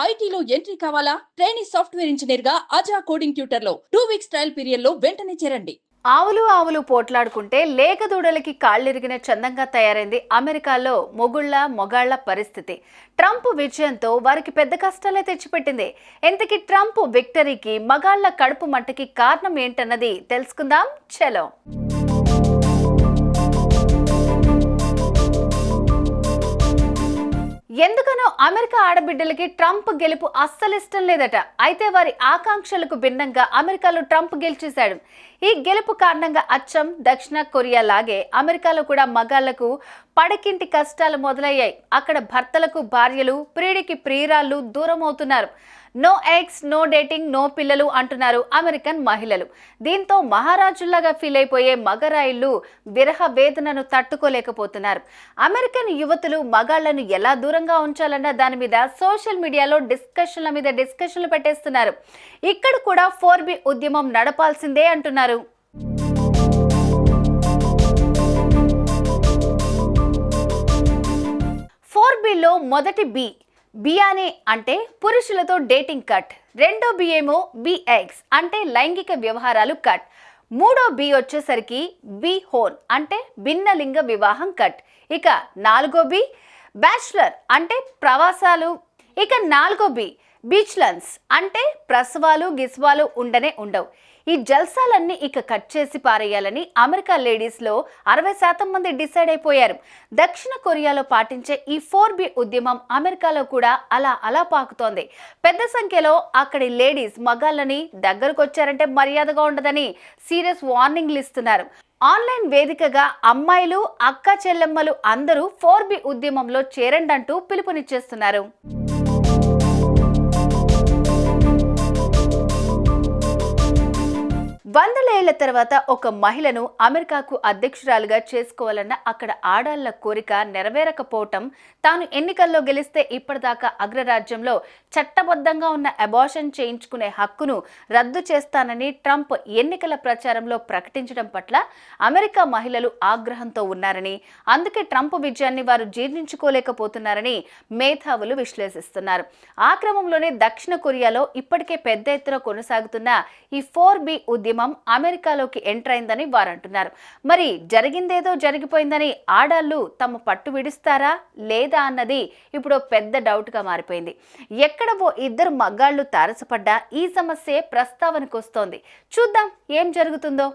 ఐటీలో ఎంట్రీ కావాలా? Training software ఇంజనీర్గా అజా కోడింగ్ ట్యూటర్లో టూ వీక్స్ ట్రయల్ పీరియడ్లో వెంటనే చేరండి. ఆవులు ఆవులు పోట్లాడుకుంటే లేకదూడలకి కాళ్ళిరిగిన చందంగా తయారైంది అమెరికాలో మొగుళ్ళ మొగాళ్ళ పరిస్థితి. ట్రంప్ విజయంతో వారికి పెద్ద కష్టాలే తెచ్చిపెట్టింది. ఎంతకి ట్రంప్ విక్టరీకి మగాళ్ళ కడుపు మంటకి కారణం ఏంటన్నది తెలుసుకుందాం. చలో. అమెరికా ఆడబిడ్డలకి ట్రంప్ గెలుపు అస్సలు ఇష్టం లేదట. అయితే వారి ఆకాంక్షలకు భిన్నంగా అమెరికాలో ట్రంప్ గెలిచేశాడు. ఈ గెలుపు కారణంగా అచ్చం దక్షిణ కొరియా లాగే అమెరికాలో కూడా మగాళ్ళకు పడకింటి కష్టాలు మొదలయ్యాయి. అక్కడ భర్తలకు భార్యలు ప్రియుడికి ప్రియురాళ్ళు దూరం అవుతున్నారు no eggs no dating no పిల్లలు అంటున్నారు అమెరికన్ మహిళలు. దీంతో మహారాజుల్లాగా ఫీల్ అయిపోయే మగరాయిళ్ళు విరహ వేదనను తట్టుకోలేకపోతున్నారు. అమెరికన్ యువతులు మగాళ్ళను ఎలా దూరంగా ఉంచాలన్న దాని మీద సోషల్ మీడియాలో డిస్కషన్ల మీద డిస్కషన్లు పెట్టేస్తున్నారు. ఇక్కడ కూడా ఫోర్ బి ఉద్యమం నడపాల్సిందే అంటున్నారు. మొదటి బి బియానే అంటే పురుషులతో డేటింగ్ కట్. రెండో బి ఏమో బిఎక్స్ అంటే లైంగిక వ్యవహారాలు కట్. మూడో బి వచ్చేసరికి బి హోన్ అంటే భిన్నలింగ వివాహం కట్. ఇక నాలుగో బి బ్యాచులర్ అంటే ప్రవాసాలు. ఇక నాలుగో బి బీచ్లన్స్ అంటే ప్రసవాలు గిస్వాలు ఉండనే ఉండవు. ఈ జల్సాలన్నీ ఇక కట్ చేసి పారేయాలని అమెరికా లేడీస్లో అరవై శాతం మంది డిసైడ్ అయిపోయారు. దక్షిణ కొరియాలో పాటించే ఈ ఫోర్ బి ఉద్యమం అమెరికాలో కూడా అలా అలా పాకుతోంది. పెద్ద సంఖ్యలో అక్కడి లేడీస్ మగాళ్ళని దగ్గరకు వచ్చారంటే మర్యాదగా ఉండదని సీరియస్ వార్నింగ్లు ఇస్తున్నారు. ఆన్లైన్ వేదికగా అమ్మాయిలు అక్క చెల్లెమ్మలు అందరూ ఫోర్ బి ఉద్యమంలో చేరండంటూ పిలుపునిచ్చేస్తున్నారు. ఏళ్ళ తర్వాత ఒక మహిళను అమెరికాకు అధ్యక్షురాలుగా చేసుకోవాలన్న అక్కడ ఆడాళ్ళ కోరిక నెరవేరకపోవటం తాను ఎన్నికల్లో గెలిస్తే ఇప్పటిదాకా అగ్రరాజ్యంలో చట్టబద్ధంగా ఉన్న అబార్షన్ చేయించుకునే హక్కును రద్దు చేస్తానని ట్రంప్ ఎన్నికల ప్రచారంలో ప్రకటించడం పట్ల అమెరికా మహిళలు ఆగ్రహంతో ఉన్నారని అందుకే ట్రంప్ విజయాన్ని వారు జీర్ణించుకోలేకపోతున్నారని మేధావులు విశ్లేషిస్తున్నారు. ఆ క్రమంలోనే దక్షిణ కొరియాలో ఇప్పటికే పెద్ద ఎత్తున కొనసాగుతున్న ఈ ఫోర్ బి ఉద్యమం అమెరికాలోకి ఎంటర్ అయిందని వారు అంటున్నారు. మరి జరిగిందేదో జరిగిపోయిందని ఆడాళ్ళు తమ పట్టు విడుస్తారా లేదా అన్నది ఇప్పుడు పెద్ద డౌట్గా మారిపోయింది. ఎక్కడ ఓ ఇద్దరు మగ్గాళ్ళు తారసపడ్డా ఈ సమస్యే ప్రస్తావనకు వస్తోంది చూద్దాం ఏం జరుగుతుందో.